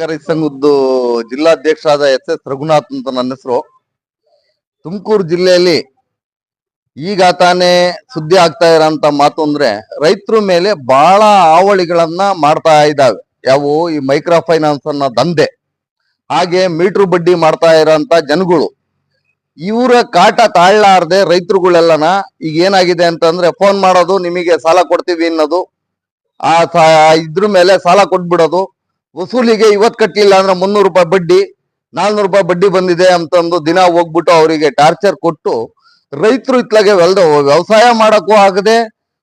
ಕರ್ನಾಟಕ ರೈತ ಸಂಘದ್ದು ಜಿಲ್ಲಾಧ್ಯಕ್ಷರಾದ ಎಸ್ ಎಸ್ ರಘುನಾಥ್ ಅಂತ ನನ್ನ ಹೆಸರು. ತುಮಕೂರು ಜಿಲ್ಲೆಯಲ್ಲಿ ಈಗ ತಾನೇ ಸುದ್ದಿ ಆಗ್ತಾ ಇರೋಂತ ಮಾತು ಅಂದ್ರೆ ರೈತರ ಮೇಲೆ ಬಹಳ ಹಾವಳಿಗಳನ್ನ ಮಾಡ್ತಾ ಇದ್ದಾವೆ. ಯಾವು ಈ ಮೈಕ್ರೋ ಫೈನಾನ್ಸ್ ಅನ್ನ ದಂಧೆ. ಹಾಗೆ ಮೀಟ್ರ್ ಬಡ್ಡಿ ಮಾಡ್ತಾ ಇರೋಂತ ಜನಗಳು. ಇವರ ಕಾಟ ತಾಳ್ಲಾರ್ದೆ ರೈತರುಗಳೆಲ್ಲನ ಈಗ ಏನಾಗಿದೆ ಅಂತಂದ್ರೆ ಫೋನ್ ಮಾಡೋದು, ನಿಮಗೆ ಸಾಲ ಕೊಡ್ತೀವಿ ಅನ್ನೋದು, ಆ ಇದ್ರ ಮೇಲೆ ಸಾಲ ಕೊಟ್ಬಿಡೋದು ವಸೂಲಿಗೆ ಇವತ್ ಕಟ್ಟಲಿಲ್ಲ ಅಂದ್ರೆ ಮುನ್ನೂರು ರೂಪಾಯಿ ಬಡ್ಡಿ, ನಾಲ್ನೂರು ರೂಪಾಯಿ ಬಡ್ಡಿ ಬಂದಿದೆ ಅಂತಂದು ದಿನ ಹೋಗ್ಬಿಟ್ಟು ಅವರಿಗೆ ಟಾರ್ಚರ್ ಕೊಟ್ಟು ರೈತರು ಇತ್ಲಾಗೆ ಹೊಲ್ದ ವ್ಯವಸಾಯ ಮಾಡಕ್ಕೂ ಆಗದೆ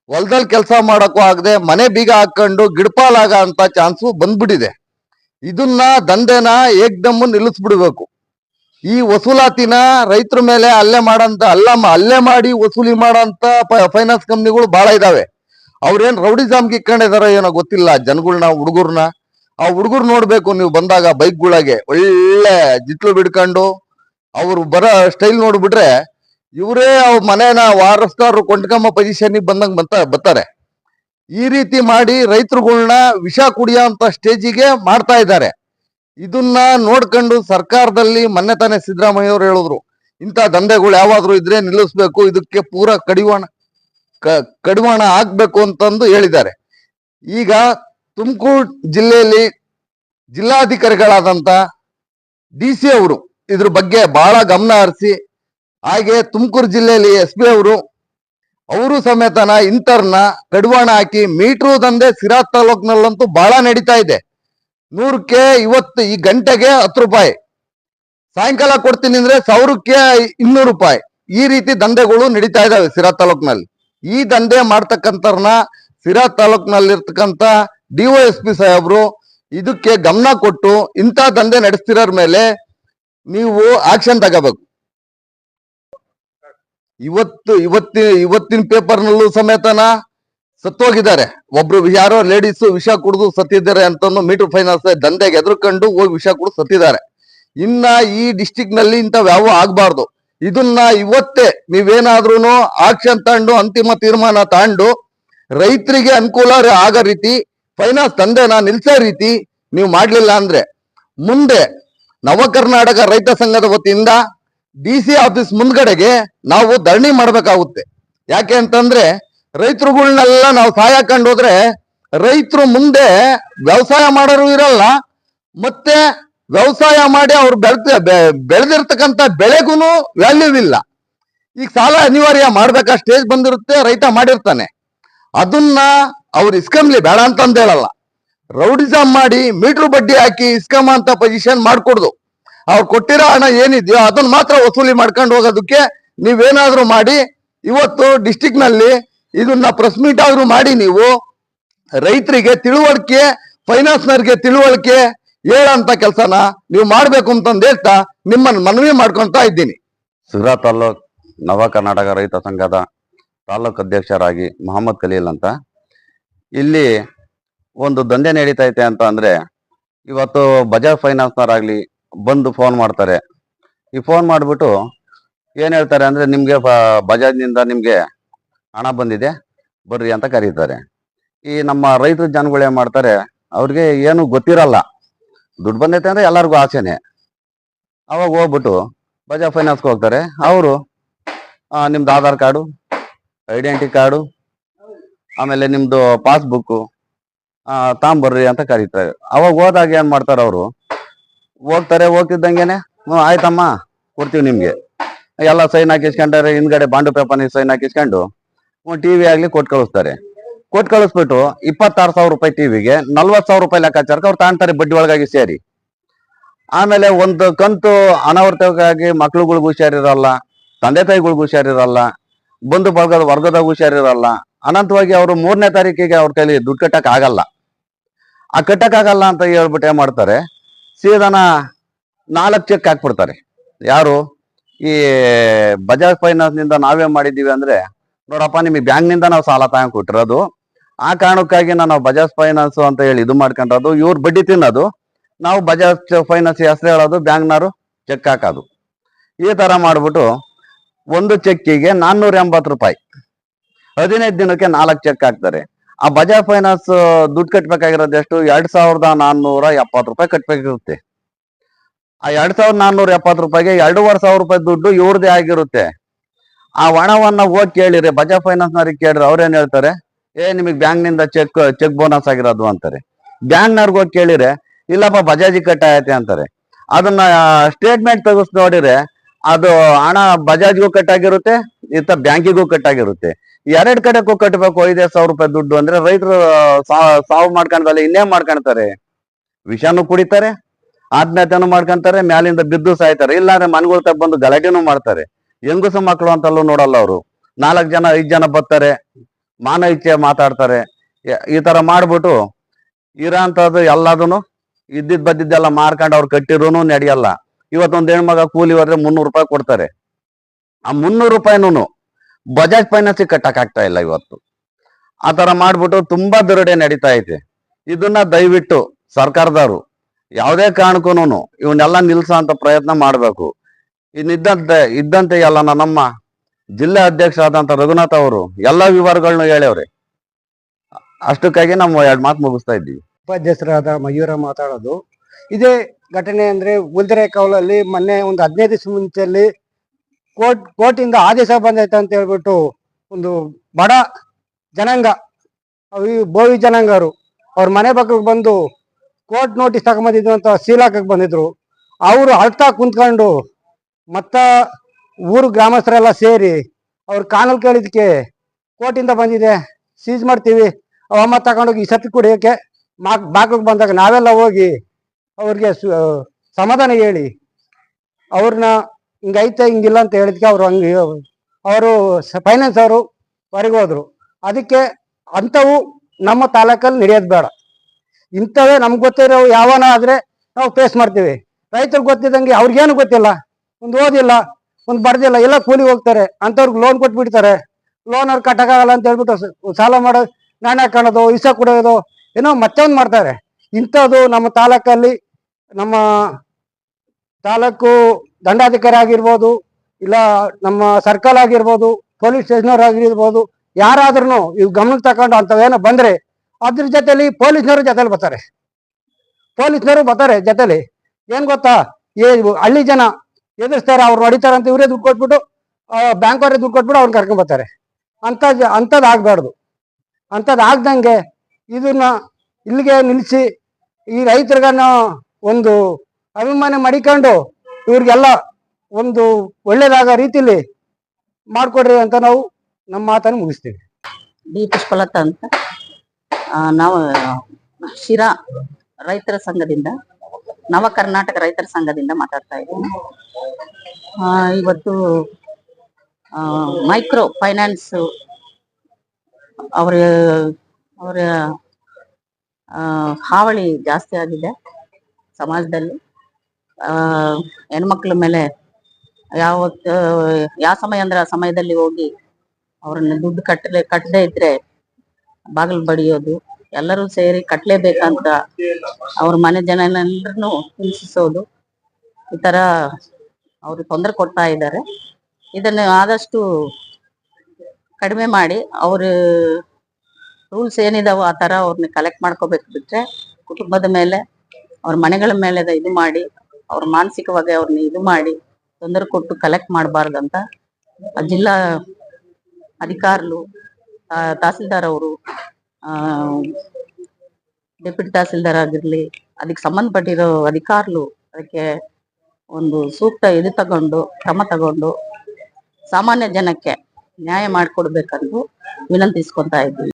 ಹೊಲದಲ್ಲಿ ಕೆಲಸ ಮಾಡಕ್ಕೂ ಆಗದೆ, ಮನೆ ಬೀಗ ಹಾಕೊಂಡು ಗಿಡಪಾಲಾಗ ಅಂತ ಚಾನ್ಸು ಬಂದ್ಬಿಟ್ಟಿದೆ. ಇದನ್ನ ದಂಧೆನ ಏಕ್ದಮ್ಮು ನಿಲ್ಲಿಸ್ಬಿಡ್ಬೇಕು. ಈ ವಸೂಲಾತಿನ ರೈತರ ಮೇಲೆ ಅಲ್ಲೇ ಮಾಡಂತ, ಅಲ್ಲ ಅಲ್ಲೇ ಮಾಡಿ ವಸೂಲಿ ಮಾಡಂತ ಫೈನಾನ್ಸ್ ಕಂಪ್ನಿಗಳು ಬಹಳ ಇದಾವೆ. ಅವ್ರೇನ್ ರೌಡಿಸಮ್ ಇಕ್ಕೊಂಡಿದಾರೋ ಏನೋ ಗೊತ್ತಿಲ್ಲ ಜನಗಳನ್ನ ಹುಡುಗರ್ನ. ಆ ಹುಡುಗರು ನೋಡ್ಬೇಕು ನೀವು ಬಂದಾಗ ಬೈಕ್ಗಳಾಗೆ ಒಳ್ಳೆ ಜಿತ್ಲು ಬಿಡ್ಕೊಂಡು ಅವ್ರು ಬರೋ ಸ್ಟೈಲ್ ನೋಡ್ಬಿಟ್ರೆ ಇವರೇ ಅವ್ರ ಮನೇನ ವಾರಸ್ತಾರು ಕೊಂಡ್ಕಂಬ ಪೊಸಿಷನ್ ಬಂದಂಗ್ ಬಂತ, ಬರ್ತಾರೆ. ಈ ರೀತಿ ಮಾಡಿ ರೈತರುಗಳನ್ನ ವಿಷ ಕುಡಿಯೋಂತ ಸ್ಟೇಜಿಗೆ ಮಾಡ್ತಾ ಇದ್ದಾರೆ. ಇದನ್ನ ನೋಡ್ಕೊಂಡು ಸರ್ಕಾರದಲ್ಲಿ ಮೊನ್ನೆ ತಾನೇ ಸಿದ್ದರಾಮಯ್ಯ ಅವರು ಹೇಳಿದ್ರು. ಇಂಥ ದಂಧೆಗಳು ಯಾವಾದ್ರು ಇದ್ರೆ ನಿಲ್ಲಿಸ್ಬೇಕು, ಇದಕ್ಕೆ ಪೂರ ಕಡಿವಾಣ ಕಡಿವಾಣ ಹಾಕ್ಬೇಕು ಅಂತಂದು ಹೇಳಿದ್ದಾರೆ. ಈಗ ತುಮಕೂರು ಜಿಲ್ಲೆಯಲ್ಲಿ ಜಿಲ್ಲಾಧಿಕಾರಿಗಳಾದಂತ ಡಿ ಸಿ ಅವರು ಇದ್ರ ಬಗ್ಗೆ ಬಹಳ ಗಮನ ಹರಿಸಿ, ಹಾಗೆ ತುಮಕೂರು ಜಿಲ್ಲೆಯಲ್ಲಿ ಎಸ್ ಪಿ ಅವರು ಅವರು ಸಮೇತನ ಇಂಟರ್ನ ಕಡಿವಾಣ ಹಾಕಿ ಮೀಟ್ರು ದಂಧೆ ಸಿರಾ ತಾಲೂಕ್ನಲ್ಲಂತೂ ಬಹಳ ನಡೀತಾ ಇದೆ. ನೂರಕ್ಕೆ ಇವತ್ತು ಈ ಗಂಟೆಗೆ ಹತ್ತು ರೂಪಾಯಿ. ಸಾಯಂಕಾಲ ಕೊಡ್ತೀನಿ ಅಂದ್ರೆ ಸಾವಿರಕ್ಕೆ ಇನ್ನೂರು ರೂಪಾಯಿ. ಈ ರೀತಿ ದಂಧೆಗಳು ನಡೀತಾ ಇದಾವೆ ಸಿರಾ ತಾಲೂಕ್ನಲ್ಲಿ. ಈ ದಂಧೆ ಮಾಡ್ತಕ್ಕಂಥವ್ರನ್ನ ಸಿರಾ ತಾಲೂಕ್ನಲ್ಲಿರ್ತಕ್ಕಂಥ ಪಿ ಸಾಹೇಬ್ರು ಇದಕ್ಕೆ ಗಮನ ಕೊಟ್ಟು ಇಂಥ ದಂಧೆ ನಡೆಸ್ತಿರೋರ್ ಮೇಲೆ ನೀವು ಆಕ್ಷನ್ ತಗೋಬೇಕು. ಇವತ್ತು, ಇವತ್ತಿ, ಇವತ್ತಿನ ಪೇಪರ್ನಲ್ಲೂ ಸಮೇತನ ಸತ್ತೋಗಿದ್ದಾರೆ. ಒಬ್ರು ಯಾರೋ ಲೇಡೀಸ್ ವಿಷ ಕುಡಿದು ಸತ್ತಿದ್ದಾರೆ ಅಂತಂದು ಮೀಟರ್ ಫೈನಾನ್ಸ್ ದಂಧೆಗೆ ಎದುರ್ಕೊಂಡು ಹೋಗಿ ವಿಷ ಕುಡಿದು ಸತ್ತಿದ್ದಾರೆ. ಇನ್ನ ಈ ಡಿಸ್ಟಿಕ್ನಲ್ಲಿ ಇಂಥ ವ್ಯಾವ ಆಗ್ಬಾರ್ದು. ಇದನ್ನ ಇವತ್ತೇ ನೀವೇನಾದ್ರೂ ಆಕ್ಷನ್ ತಗೊಂಡು ಅಂತಿಮ ತೀರ್ಮಾನ ತಗೊಂಡು ರೈತರಿಗೆ ಅನುಕೂಲ ಆಗೋ ರೀತಿ ಫೈನಾನ್ಸ್ ದಂಧೆನ ನಿಲ್ಸೋ ರೀತಿ ನೀವು ಮಾಡಲಿಲ್ಲ ಅಂದ್ರೆ ಮುಂದೆ ನವ ಕರ್ನಾಟಕ ರೈತ ಸಂಘದ ವತಿಯಿಂದ ಡಿ ಸಿ ಆಫೀಸ್ ಮುಂದ್ಗಡೆಗೆ ನಾವು ಧರಣಿ ಮಾಡಬೇಕಾಗುತ್ತೆ. ಯಾಕೆ ಅಂತಂದ್ರೆ ರೈತರುಗಳನ್ನೆಲ್ಲ ನಾವು ಸಹಾಯ ಕಂಡು ಹೋದ್ರೆ ರೈತರು ಮುಂದೆ ವ್ಯವಸಾಯ ಮಾಡೋರು ಇರಲ್ಲ, ಮತ್ತೆ ವ್ಯವಸಾಯ ಮಾಡಿ ಅವ್ರು ಬೆಳೆದ ಬೆಳೆದಿರ್ತಕ್ಕಂಥ ಬೆಳೆಗೂ ವ್ಯಾಲ್ಯೂ ಇಲ್ಲ. ಈಗ ಸಾಲ ಅನಿವಾರ್ಯ ಮಾಡ್ಬೇಕಾ ಸ್ಟೇಜ್ ಬಂದಿರುತ್ತೆ, ರೈತ ಮಾಡಿರ್ತಾನೆ. ಅದನ್ನ ಅವ್ರು ಇಸ್ಕಂಬ್ಲಿ ಬೇಡ ಅಂತಂದ ಹೇಳಲ್ಲ. ರೌಡಿಸಮ್ ಮಾಡಿ ಮೀಟ್ರ್ ಬಡ್ಡಿ ಹಾಕಿ ಇಸ್ಕಮ್ ಅಂತ ಪೊಸಿಷನ್ ಮಾಡ್ಕೊಡ್ದು. ಅವ್ರು ಕೊಟ್ಟಿರೋ ಹಣ ಏನಿದೆಯೋ ಅದನ್ನ ಮಾತ್ರ ವಸೂಲಿ ಮಾಡ್ಕೊಂಡು ಹೋಗೋದಕ್ಕೆ ನೀವೇನಾದ್ರೂ ಮಾಡಿ, ಇವತ್ತು ಡಿಸ್ಟಿಕ್ನಲ್ಲಿ ಇದನ್ನ ಪ್ರೆಸ್ ಮೀಟ್ ಆದ್ರೂ ಮಾಡಿ ನೀವು ರೈತರಿಗೆ ತಿಳುವಳಿಕೆ ಫೈನಾನ್ಸ್ನರ್ಗೆ ತಿಳುವಳಿಕೆ ಹೇಳಂತ ಕೆಲಸನ ನೀವು ಮಾಡಬೇಕು ಅಂತಂದು ಹೇಳ್ತಾ ನಿಮ್ಮನ್ನು ಮನವಿ ಮಾಡ್ಕೊತಾ ಇದ್ದೀನಿ. ಸುರಾ ತಾಲೂಕ್ ನವ ಕರ್ನಾಟಕ ರೈತ ಸಂಘದ ತಾಲೂಕ್ ಅಧ್ಯಕ್ಷರಾಗಿ ಮೊಹಮ್ಮದ್ ಕಲೀಲ್ ಅಂತ. ಇಲ್ಲಿ ಒಂದು ದಂಧೆ ನಡೀತಾ ಐತೆ ಅಂತ ಅಂದ್ರೆ ಇವತ್ತು ಬಜಾಜ್ ಫೈನಾನ್ಸ್ನವರಾಗ್ಲಿ ಬಂದು ಫೋನ್ ಮಾಡ್ತಾರೆ. ಈ ಫೋನ್ ಮಾಡಿಬಿಟ್ಟು ಏನ್ ಹೇಳ್ತಾರೆ ಅಂದ್ರೆ ನಿಮ್ಗೆ ಬಜಾಜ್ ಬಜಾಜ್ನಿಂದ ನಿಮ್ಗೆ ಹಣ ಬಂದಿದೆ, ಬರ್ರಿ ಅಂತ ಕರೀತಾರೆ. ಈ ನಮ್ಮ ರೈತರ ಜನಗಳು ಏನ್ ಮಾಡ್ತಾರೆ, ಅವ್ರಿಗೆ ಏನು ಗೊತ್ತಿರಲ್ಲ. ದುಡ್ಡು ಬಂದೈತೆ ಅಂದ್ರೆ ಎಲ್ಲರಿಗೂ ಆಸೆನೆ. ಅವಾಗ ಹೋಗ್ಬಿಟ್ಟು ಬಜಾಜ್ ಫೈನಾನ್ಸ್ಗೆ ಹೋಗ್ತಾರೆ. ಅವರು ನಿಮ್ದು ಆಧಾರ್ ಕಾರ್ಡು, ಐಡೆಂಟಿ ಕಾರ್ಡು ಆಮೇಲೆ ನಿಮ್ದು ಪಾಸ್ಬುಕ್ಕು ತಾಂಬರ್ರಿ ಅಂತ ಕರೀತಾರೆ. ಅವಾಗ ಹೋದಾಗ ಏನ್ ಮಾಡ್ತಾರೆ ಅವರು? ಹೋಗ್ತಾರೆ, ಹೋಗ್ತಿದ್ದಂಗೆನೆ, ಹ್ಞೂ, ಆಯ್ತಮ್ಮ, ಕೊಡ್ತೀವಿ ನಿಮ್ಗೆ. ಎಲ್ಲ ಸೈನ್ ಹಾಕಿಸ್ಕೊಂಡಾರೆ ಹಿಂದ್ಗಡೆ ಬಾಂಡು ಪೇಪರ್ ಸೈನ್ ಹಾಕಿಸ್ಕೊಂಡು ಟಿವಿ ಆಗ್ಲಿ ಕೊಟ್ಟು ಕಳಿಸ್ತಾರೆ. ಕೊಟ್ಟು ಕಳಿಸ್ಬಿಟ್ಟು ಇಪ್ಪತ್ತಾರು ಸಾವಿರ ರೂಪಾಯಿ ಟಿವಿಗೆ ನಲ್ವತ್ತು ಸಾವಿರ ರೂಪಾಯಿ ಲೆಕ್ಕಾಚಾರಕ್ಕೆ ಅವ್ರು ತಾಣ್ತಾರೆ ಬಡ್ಡಿ ಒಳಗಾಗಿ ಸೇರಿ. ಆಮೇಲೆ ಒಂದು ಕಂತು ಅನಾವೃತಕ್ಕಾಗಿ ಮಕ್ಳುಗಳಿಗೂ ಹುಷಾರಿರಲ್ಲ ತಂದೆ ತಾಯಿಗಳಿಗೂ ಹುಷಾರಿರಲ್ಲ ಬಂಧು ಬಳಗದ ವರ್ಗದಾಗ ಹುಷಾರಿರಲ್ಲ ಅನಂತವಾಗಿ ಅವರು ಮೂರನೇ ತಾರೀಕಿಗೆ ಅವ್ರ ಕೈಲಿ ದುಡ್ಡು ಕಟ್ಟಕ್ ಆಗಲ್ಲ. ಆ ಕಟ್ಟಕ್ ಆಗಲ್ಲ ಅಂತ ಹೇಳ್ಬಿಟ್ಟು ಏನ್ ಮಾಡ್ತಾರೆ? ಸೀದಾನ ನಾಲ್ಕು ಚೆಕ್ ಹಾಕ್ಬಿಡ್ತಾರೆ. ಯಾರು? ಈ ಬಜಾಜ್ ಫೈನಾನ್ಸ್ನಿಂದ ನಾವೇನ್ ಮಾಡಿದೀವಿ ಅಂದ್ರೆ, ನೋಡಪ್ಪ, ನಿಮಗೆ ಬ್ಯಾಂಕ್ನಿಂದ ನಾವು ಸಾಲ ತಗೊಂಡ್ ಕೊಟ್ಟಿರೋದು. ಆ ಕಾರಣಕ್ಕಾಗಿ ನಾವು ಬಜಾಜ್ ಫೈನಾನ್ಸ್ ಅಂತ ಹೇಳಿ ಇದು ಮಾಡ್ಕೊಂಡ್ರದು. ಇವ್ರು ಬಡ್ಡಿ ತಿನ್ನೋದು. ನಾವು ಬಜಾಜ್ ಫೈನಾನ್ಸ್ ಹೆಸರು ಹೇಳೋದು, ಬ್ಯಾಂಕ್ನವರು ಚೆಕ್ ಹಾಕೋದು. ಈ ತರ ಮಾಡ್ಬಿಟ್ಟು ಒಂದು ಚೆಕ್ಕಿಗೆ ನಾನ್ನೂರ ಎಂಬತ್ತು ರೂಪಾಯಿ. ಹದಿನೈದು ದಿನಕ್ಕೆ ನಾಲ್ಕು ಚೆಕ್ ಹಾಕ್ತಾರೆ. ಆ ಬಜಾಜ್ ಫೈನಾನ್ಸ್ ದುಡ್ಡು ಕಟ್ಬೇಕಾಗಿರೋದು ಎಷ್ಟು? ಎರಡ್ ಸಾವಿರದ ನಾನ್ನೂರ ಎಪ್ಪತ್ತು ರೂಪಾಯಿ ಕಟ್ಬೇಕಿರುತ್ತೆ ಆ ಎರಡ್ ಸಾವಿರದ ನಾನ್ನೂರ ಎಪ್ಪತ್ತು ರೂಪಾಯಿಗೆ ಎರಡೂವರೆ ಸಾವಿರ ರೂಪಾಯಿ ದುಡ್ಡು ಇವ್ರದೇ ಆಗಿರುತ್ತೆ. ಆ ಹಣವನ್ನ ಹೋಗಿ ಕೇಳಿರಿ. ಬಜಾಜ್ ಫೈನಾನ್ಸ್ ನವ್ರಿಗೆ ಕೇಳಿರಿ ಅವ್ರೇನ್ ಹೇಳ್ತಾರೆ? ಏ, ನಿಮಗೆ ಬ್ಯಾಂಕ್ನಿಂದ ಚೆಕ್ ಚೆಕ್ ಬೋನಸ್ ಆಗಿರೋದು ಅಂತಾರೆ. ಬ್ಯಾಂಕ್ ನವ್ರಿಗೆ ಹೋಗಿ ಕೇಳಿರೆ ಇಲ್ಲಪ್ಪ ಬಜಾಜಿ ಕಟ್ ಆಯಿತೆ ಅಂತಾರೆ. ಅದನ್ನ ಸ್ಟೇಟ್ಮೆಂಟ್ ತೆಗೆಸ್ ನೋಡಿದ್ರೆ ಅದು ಹಣ ಬಜಾಜ್ಗೂ ಕಟ್ ಆಗಿರುತ್ತೆ ಇತ್ತ ಬ್ಯಾಂಕಿಗೂ ಕಟ್ ಆಗಿರುತ್ತೆ ಎರಡ್ ಕಡೆಗೂ ಕಟ್ಟಬೇಕು ಐದೈದು ಸಾವಿರ ರೂಪಾಯಿ ದುಡ್ಡು ಅಂದ್ರೆ ರೈತರು ಸಾವು ಮಾಡ್ಕೊಂಡಲ್ಲ ಇನ್ನೇ ಮಾಡ್ಕೊಂತಾರೆ. ವಿಷಾನು ಕುಡಿತಾರೆ, ಆತ್ಮಹತ್ಯೆನೂ ಮಾಡ್ಕೊಂತಾರೆ, ಮ್ಯಾಲಿಂದ ಬಿದ್ದು ಸಾಯ್ತಾರೆ. ಇಲ್ಲಾಂದ್ರೆ ಮನೆಗಳ ತಗ ಬಂದು ಗಲಾಟೆನೂ ಮಾಡ್ತಾರೆ. ಹೆಂಗಸು ಮಕ್ಕಳು ಅಂತಲ್ಲೂ ನೋಡಲ್ಲ ಅವರು. ನಾಲ್ಕು ಜನ, ಐದ್ ಜನ ಬರ್ತಾರೆ, ಮಾನ ಇಚ್ಛೆ ಮಾತಾಡ್ತಾರೆ. ಈ ತರ ಮಾಡ್ಬಿಟ್ಟು ಇರೋ ಅಂತದ್ದು ಎಲ್ಲದನ್ನು ಇದ್ದಿದ್ ಬದ್ದಿದ್ದೆಲ್ಲ ಮಾರ್ಕೊಂಡು ಅವ್ರು ಕಟ್ಟಿರೋನು ನಡೆಯಲ್ಲ. ಇವತ್ತೊಂದ್ ಹೆಣ್ಮಗ ಕೂಲಿ ಹೋದ್ರೆ ಮುನ್ನೂರು ರೂಪಾಯಿ ಕೊಡ್ತಾರೆ. ಆ ಮುನ್ನೂರು ರೂಪಾಯಿನೂ ಬಜಾಜ್ ಫೈನಾನ್ಸ್ ಕಟ್ಟಕ್ ಆಗ್ತಾ ಇಲ್ಲ ಇವತ್ತು. ಆ ತರ ಮಾಡ್ಬಿಟ್ಟು ತುಂಬಾ ದುರಡೆ ನಡೀತಾ ಐತೆ. ಇದನ್ನ ದಯವಿಟ್ಟು ಸರ್ಕಾರದವರು ಯಾವುದೇ ಕಾರಣಕ್ಕೂನು ಇವನ್ನೆಲ್ಲ ನಿಲ್ಸೋ ಪ್ರಯತ್ನ ಮಾಡಬೇಕು. ಇನ್ನಿದ್ದಂತೆ ಇದ್ದಂತೆ ಎಲ್ಲ ನಮ್ಮ ಜಿಲ್ಲಾ ಅಧ್ಯಕ್ಷ ಆದಂತ ರಘುನಾಥ್ ಅವರು ಎಲ್ಲ ವಿವರಗಳನ್ನ ಹೇಳವ್ರೆ. ಅಷ್ಟಕ್ಕಾಗಿ ನಾವು ಎರಡು ಮಾತು ಮುಗಿಸ್ತಾ ಇದ್ದೀವಿ. ಉಪಾಧ್ಯಕ್ಷರಾದ ಮಯೂರ ಮಾತಾಡೋದು. ಇದೇ ಘಟನೆ ಅಂದ್ರೆ ಉಲ್ದರೆ ಕೌಲಲ್ಲಿ ಮೊನ್ನೆ ಒಂದು ಹದಿನೈದು ದಿವಸ ಮುಂಚೆಯಲ್ಲಿ ಕೋರ್ಟ್, ಕೋರ್ಟಿಂದ ಆದೇಶ ಬಂದೈತೆ ಅಂತ ಹೇಳ್ಬಿಟ್ಟು ಒಂದು ಬಡ ಜನಾಂಗ ಈ ಬೋವಿ ಜನಾಂಗರು ಅವ್ರ ಮನೆ ಪಕ್ಕಕ್ಕೆ ಬಂದು ಕೋರ್ಟ್ ನೋಟಿಸ್ ತಗೊಂಬಂದಿದ್ರು ಅಂತ ಸೀಲ್ ಹಾಕಕ್ ಬಂದಿದ್ರು. ಅವರು ಅಳ್ತಾ ಕುಂತ್ಕೊಂಡು ಮತ್ತ ಊರು ಗ್ರಾಮಸ್ಥರೆಲ್ಲ ಸೇರಿ ಅವ್ರ ಕಾನಲ್ ಕೇಳಿದಕ್ಕೆ ಕೋರ್ಟಿಂದ ಬಂದಿದೆ. ಸೀಜ್ ಮಾಡ್ತೀವಿ ಅವಮ್ಮ ತಗೊಂಡೋಗಿ ಸತ್ತು ಕುಡಿಯೋಕೆ ಮಾಕ್ ಬಾಗಿಲಿಗೆ ಬಂದಾಗ ನಾವೆಲ್ಲ ಹೋಗಿ ಅವ್ರಿಗೆ ಸಮಾಧಾನ ಹೇಳಿ. ಅವ್ರನ್ನ ಹಿಂಗೈತೆ ಹಿಂಗಿಲ್ಲ ಅಂತ ಹೇಳಿದ್ಕೆ ಅವರು ಹಂಗೆ ಅವರು ಫೈನಾನ್ಸ್ ಅವರು ಹೊರಗೆ ಹೋದ್ರು. ಅದಕ್ಕೆ ಅಂಥವು ನಮ್ಮ ತಾಲೂಕಲ್ಲಿ ನಡೆಯೋದು ಬೇಡ. ಇಂಥವೇ ನಮ್ಗೆ ಗೊತ್ತಿರೋ ಯಾವನ ಆದರೆ ನಾವು ಫೇಸ್ ಮಾಡ್ತೀವಿ. ರೈತರಿಗೆ ಗೊತ್ತಿದ್ದಂಗೆ ಅವ್ರಿಗೇನು ಗೊತ್ತಿಲ್ಲ. ಒಂದು ಓದಿಲ್ಲ, ಒಂದು ಬರ್ದಿಲ್ಲ, ಎಲ್ಲ ಕೂಲಿ ಹೋಗ್ತಾರೆ. ಅಂಥವ್ರಿಗೆ ಲೋನ್ ಕೊಟ್ಬಿಡ್ತಾರೆ. ಲೋನ್ ಅವ್ರು ಕಟ್ಟಕ್ಕಾಗಲ್ಲ ಅಂತ ಹೇಳ್ಬಿಟ್ಟು ಸಾಲ ಮಾಡೋದು ನಾಣ್ಯ ಕಾಣೋದು ಇಸ ಕೊಡೋದು ಏನೋ ಮತ್ತೊಂದು ಮಾಡ್ತಾರೆ. ಇಂಥದ್ದು ನಮ್ಮ ತಾಲೂಕಲ್ಲಿ ನಮ್ಮ ತಾಲೂಕು ದಂಡಾಧಿಕಾರಿ ಆಗಿರ್ಬೋದು ಇಲ್ಲ ನಮ್ಮ ಸರ್ಕಲ್ ಆಗಿರ್ಬೋದು, ಪೊಲೀಸ್ ಸ್ಟೇಷನ್ ಆಗಿರ್ಬೋದು ಯಾರಾದ್ರೂ ಇವ್ ಗಮನಕ್ಕೆ ತಗೊಂಡು ಅಂಥವೇನೋ ಬಂದ್ರೆ ಅದ್ರ ಜೊತೆಲಿ ಪೊಲೀಸ್ನವರು ಜೊತೆಲಿ ಬರ್ತಾರೆ. ಪೊಲೀಸ್ನವರು ಬರ್ತಾರೆ ಜೊತೆಲಿ. ಏನ್ ಗೊತ್ತಾ? ಏ ಹಳ್ಳಿ ಜನ ಎದುರಿಸ್ತಾರೆ, ಅವ್ರು ಹೊಡಿತಾರೆ ಅಂತ ಇವರೇ ದುಡ್ಡು ಕೊಟ್ಬಿಟ್ಟು ಬ್ಯಾಂಕ್ ಅವರೇ ದುಡ್ಡು ಕೊಟ್ಬಿಟ್ಟು ಅವ್ರನ್ನ ಕರ್ಕೊಂಡ್ ಬರ್ತಾರೆ. ಅಂತ ಅಂಥದ್ದು ಆಗ್ಬಾರ್ದು. ಅಂಥದ್ದು ಆಗ್ದಂಗೆ ಇದನ್ನ ಇಲ್ಲಿಗೆ ನಿಲ್ಲಿಸಿ ಈ ರೈತರಿಗನ್ನ ಒಂದು ಅಭಿಮಾನ ಮಾಡಿಕೊಂಡು ಇವ್ರಿಗೆಲ್ಲ ಒಂದು ಒಳ್ಳೇದಾಗ ರೀತಿಲಿ ಮಾಡ್ಕೊಡ್ರಿ ಅಂತ ನಾವು ನಮ್ಮ ಮಾತನ್ನು ಮುಗಿಸ್ತೀವಿ. ಡಿ ಪುಷ್ಪಲತಾ ಅಂತ. ನಾವು ಶಿರಾ ರೈತರ ಸಂಘದಿಂದ, ನವ ಕರ್ನಾಟಕ ರೈತರ ಸಂಘದಿಂದ ಮಾತಾಡ್ತಾ ಇದ್ದೀನಿ. ಇವತ್ತು ಮೈಕ್ರೋ ಫೈನಾನ್ಸ್ ಅವರ ಅವರ ಹಾವಳಿ ಜಾಸ್ತಿ ಆಗಿದೆ. ಸಮಾಜದಲ್ಲಿ ಹೆಣ್ಮಕ್ಳ ಮೇಲೆ ಯಾವ ಯಾವ ಸಮಯ ಅಂದ್ರೆ ಆ ಸಮಯದಲ್ಲಿ ಹೋಗಿ ಅವ್ರನ್ನ ದುಡ್ಡು ಕಟ್ಟಲೆ ಕಟ್ಟದೇ ಇದ್ರೆ ಬಾಗಿಲು ಬಡಿಯೋದು, ಎಲ್ಲರೂ ಸೇರಿ ಕಟ್ಟಲೇಬೇಕಂತ ಅವ್ರ ಮನೆ ಜನನೆಲ್ಲರನ್ನು ಹಿಂಸಿಸೋದು, ಈ ತರ ಅವ್ರು ತೊಂದರೆ ಕೊಡ್ತಾ ಇದ್ದಾರೆ. ಇದನ್ನು ಆದಷ್ಟು ಕಡಿಮೆ ಮಾಡಿ ಅವ್ರ ರೂಲ್ಸ್ ಏನಿದಾವೋ ಆ ತರ ಅವ್ರನ್ನ ಕಲೆಕ್ಟ್ ಮಾಡ್ಕೋಬೇಕು ಬಿಟ್ರೆ ಕುಟುಂಬದ ಮೇಲೆ ಅವ್ರ ಮನೆಗಳ ಮೇಲೆ ಇದು ಮಾಡಿ, ಅವ್ರ ಮಾನಸಿಕವಾಗಿ ಅವ್ರನ್ನ ಇದು ಮಾಡಿ ತೊಂದರೆ ಕೊಟ್ಟು ಕಲೆಕ್ಟ್ ಮಾಡಬಾರ್ದಂತ ಜಿಲ್ಲಾ ಅಧಿಕಾರಿಗಳು ತಹಸೀಲ್ದಾರ್ ಅವರು ಡೆಪ್ಯೂಟಿ ತಹಸೀಲ್ದಾರ್ ಆಗಿರ್ಲಿ, ಅದಕ್ಕೆ ಸಂಬಂಧಪಟ್ಟಿರೋ ಅಧಿಕಾರಿಗಳು ಅದಕ್ಕೆ ಒಂದು ಸೂಕ್ತ ಇದು ತಗೊಂಡು, ಕ್ರಮ ತಗೊಂಡು ಸಾಮಾನ್ಯ ಜನಕ್ಕೆ ನ್ಯಾಯ ಮಾಡಿಕೊಡ್ಬೇಕಂದು ವಿನಂತಿಸ್ಕೊಂತಾ ಇದ್ದೀವಿ.